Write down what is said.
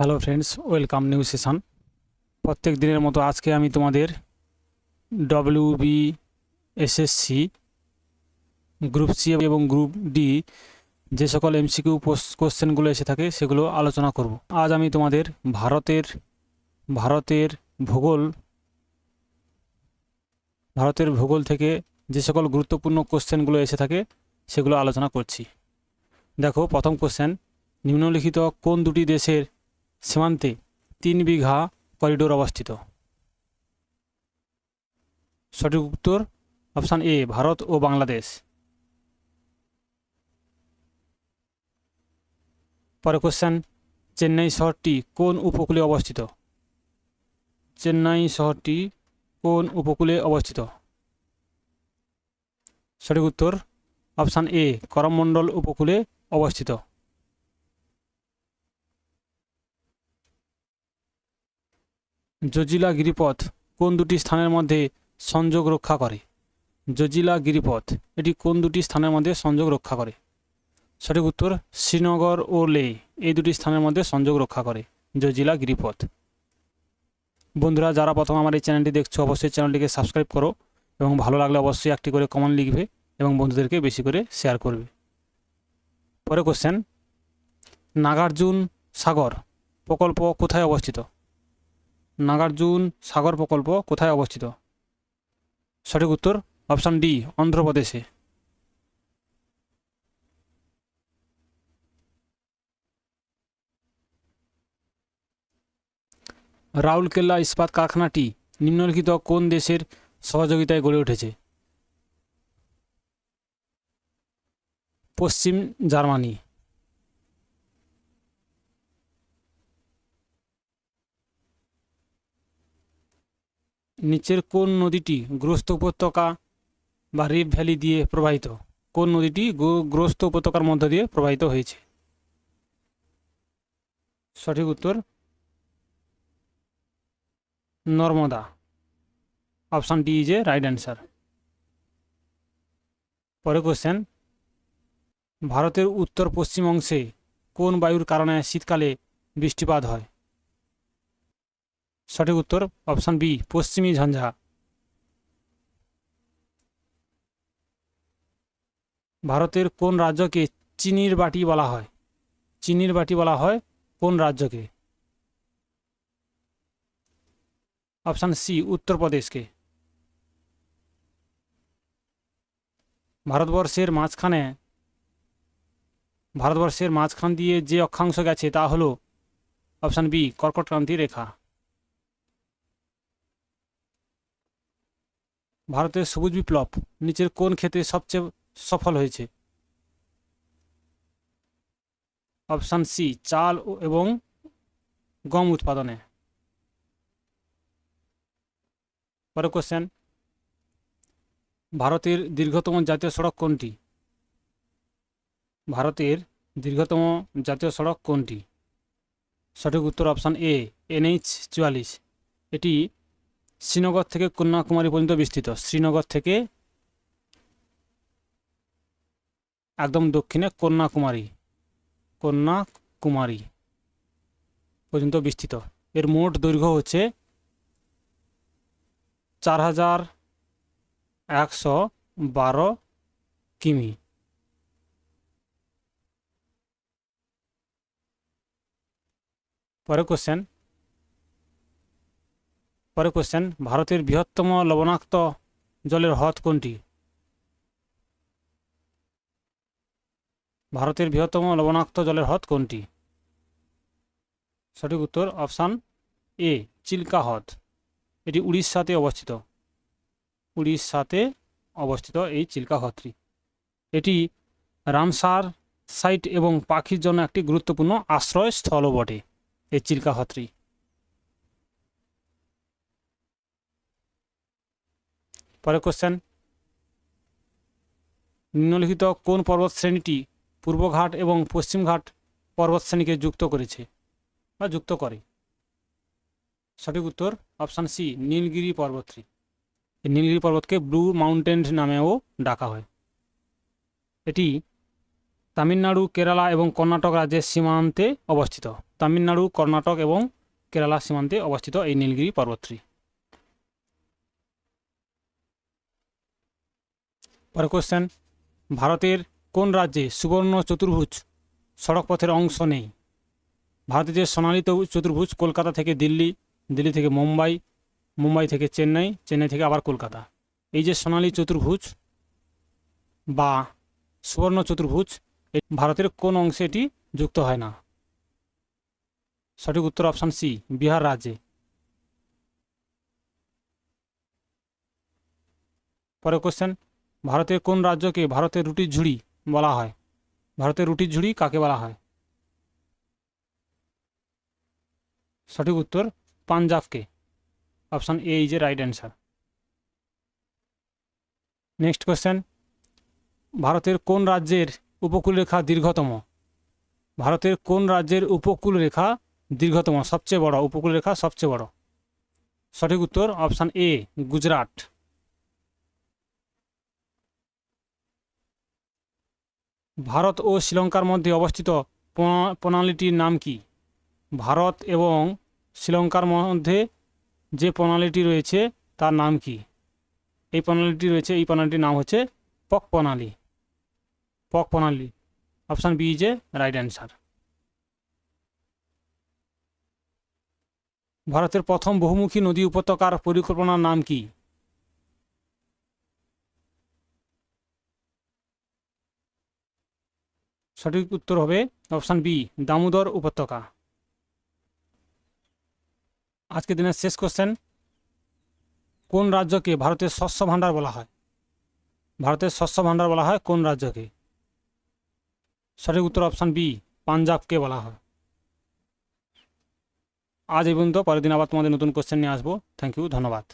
Hello friends, welcome new session. প্রত্যেক দিনের মতো আজকে আমি তোমাদের W B SSC group C এবং গ্রুপ ডি যে সকল এমসিকিউ কোশ্চেনগুলো এসে থাকে সেগুলো আলোচনা করব। আজ আমি তোমাদের ভারতের ভারতের ভূগোল ভারতের ভূগোল থেকে যে সকল গুরুত্বপূর্ণ কোশ্চেনগুলো এসে থাকে সেগুলো আলোচনা করছি। দেখো, প্রথম কোশ্চেন নিম্নলিখিত কোন দুটি দেশের সীমান্তে তিন বিঘা করিডোর অবস্থিত। সঠিক উত্তর অপশান এ ভারত ও বাংলাদেশ। পরে কোশ্চেন চেন্নাই শহরটি কোন উপকূলে অবস্থিত? চেন্নাই শহরটি কোন উপকূলে অবস্থিত? সঠিক উত্তর অপশান এ করমমণ্ডল উপকূলে অবস্থিত। জজিলা গিরিপথ কোন দুটি স্থানের মধ্যে সংযোগ রক্ষা করে? জজিলা গিরিপথ, এটি কোন দুটি স্থানের মধ্যে সংযোগ রক্ষা করে? সঠিক উত্তর, শ্রীনগর ও লে এই দুটি স্থানের মধ্যে সংযোগ রক্ষা করে জজিলা গিরিপথ। বন্ধুরা, যারা প্রথম আমার এই চ্যানেলটি দেখছ, অবশ্যই চ্যানেলটিকে সাবস্ক্রাইব করো এবং ভালো লাগলে অবশ্যই একটি করে কমেন্ট লিখবে এবং বন্ধুদেরকে বেশি করে শেয়ার করবে। পরে কোশ্চেন নাগার্জুন সাগর প্রকল্প কোথায় অবস্থিত? নাগার্জুন সাগর প্রকল্প কোথায় অবস্থিত? সঠিক উত্তর, অপশান ডি, অন্ধ্রপ্রদেশে। রাউরকেল্লা ইস্পাত কারখানাটি নিম্নলিখিত কোন দেশের সহযোগিতায় গড়ে উঠেছে? পশ্চিম জার্মানি। নিচের কোন নদীটি গ্রস্ত উপত্যকা বা রিপ ভ্যালি দিয়ে প্রবাহিত? কোন নদীটি গ্রস্ত উপত্যকার মধ্য দিয়ে প্রবাহিত হয়েছে? সঠিক উত্তর, Narmada. Option D is a right answer. পরে কোশ্চেন, ভারতের উত্তর পশ্চিম অংশে কোন বায়ুর কারণে শীতকালে বৃষ্টিপাত হয়? সঠিক উত্তর অপশান বি, পশ্চিমী ঝঞ্ঝা। ভারতের কোন রাজ্যকে চিনির বাটি বলা হয়? চিনির বাটি বলা হয় কোন রাজ্যকে? অপশান সি, উত্তরপ্রদেশকে। ভারতবর্ষের মাঝখানে, ভারতবর্ষের মাঝখান দিয়ে যে অক্ষাংশ গেছে তা হলো অপশান বি, কর্কটক্রান্তি রেখা। ভারতের সবুজ বিপ্লব নিচের কোন ক্ষেত্রে সবচেয়ে সফল হয়েছে? অপশান সি, চাল এবং গম উৎপাদনে। পরে কোশ্চেন ভারতের দীর্ঘতম জাতীয় সড়ক কোনটি? ভারতের দীর্ঘতম জাতীয় সড়ক কোনটি? সঠিক উত্তর অপশান এ, এনএইচ চুয়াল্লিশ। এটি শ্রীনগর থেকে কন্যাকুমারী পর্যন্ত বিস্তৃত। শ্রীনগর থেকে একদম দক্ষিণে কন্যাকুমারী কন্যাকুমারী পর্যন্ত বিস্তৃত। এর মোট দৈর্ঘ্য হচ্ছে চার হাজার একশো বারো কিমি। পরে কোশ্চেন পরে কোশ্চেন ভারতের বৃহত্তম লবণাক্ত জলের হ্রদ কোনটি? ভারতের বৃহত্তম লবণাক্ত জলের হ্রদ কোনটি? সঠিক উত্তর অপশান এ চিল্কা হ্রদ। এটি উড়িষ্যাতে অবস্থিত। উড়িষ্যাতে অবস্থিত এই চিল্কা হ্রদটি। এটি রামসার সাইট এবং পাখির জন্য একটি গুরুত্বপূর্ণ আশ্রয়স্থলও বটে, এই চিল্কা হ্রদটি। পরে কোশ্চেন নিম্নলিখিত কোন পর্বত শ্রেণীটি পূর্বঘাট এবং পশ্চিমঘাট পর্বত শ্রেণীকে যুক্ত করেছে বা যুক্ত করে? সঠিক উত্তর অপশান সি নীলগিরি পর্বতটি। এই নীলগিরি পর্বতকে ব্লু মাউন্টেন নামেও ডাকা হয়। এটি তামিলনাড়ু, কেরালা এবং কর্ণাটক রাজ্যের সীমান্তে অবস্থিত। তামিলনাড়ু, কর্ণাটক এবং কেরালা সীমান্তে অবস্থিত এই নীলগিরি পর্বতটি। পরে কোশ্চেন ভারতের কোন রাজ্যে সুবর্ণ চতুর্ভুজ সড়কপথের অংশ নেই? ভারতের যে সোনালী চতুর্ভুজ কলকাতা থেকে দিল্লি দিল্লি থেকে মুম্বাই মুম্বাই থেকে চেন্নাই চেন্নাই থেকে আবার কলকাতা। এই যে সোনালী চতুর্ভুজ বা সুবর্ণ চতুর্ভুজ ভারতের কোন অংশে এটি যুক্ত হয় না? সঠিক উত্তর অপশান সি বিহার রাজ্যে। পরে কোশ্চেন ভারতের কোন রাজ্যকে ভারতের রুটির ঝুড়ি বলা হয়? ভারতের রুটির ঝুড়ি কাকে বলা হয়? সঠিক উত্তর, পাঞ্জাবকে। Option A is a right answer. Next question ভারতের কোন রাজ্যের উপকূলরেখা দীর্ঘতম? ভারতের কোন রাজ্যের উপকূলরেখা দীর্ঘতম? সবচেয়ে বড় উপকূলরেখা সবচেয়ে বড়। সঠিক উত্তর, অপশান এ, গুজরাট। ভারত ও শ্রীলঙ্কার মধ্যে অবস্থিত প্রণা- প্রণালীটির নাম কি? ভারত এবং শ্রীলঙ্কার মধ্যে যে প্রণালীটি রয়েছে, তার নাম কি? এই প্রণালীটি রয়েছে, এই প্রণালীটির নাম হচ্ছে পক প্রণালী। পক প্রণালী। Option B is right answer. ভারতের প্রথম বহুমুখী নদী উপত্যকার পরিকল্পনার নাম কি? সঠিক উত্তর হবে অপশান বি, দামোদর উপত্যকা। আজকে দিনের শেষ কোশ্চেন কোন রাজ্যকে ভারতের শস্য ভাণ্ডার বলা হয়? ভারতের শস্য ভাণ্ডার বলা হয় কোন রাজ্যকে? সঠিক উত্তর অপশান বি, পাঞ্জাবকে বলা হয়। আজ এই পর্যন্ত, পরের দিন আবার তোমাদের নতুন কোশ্চেন নিয়ে আসব। থ্যাংক ইউ ধন্যবাদ।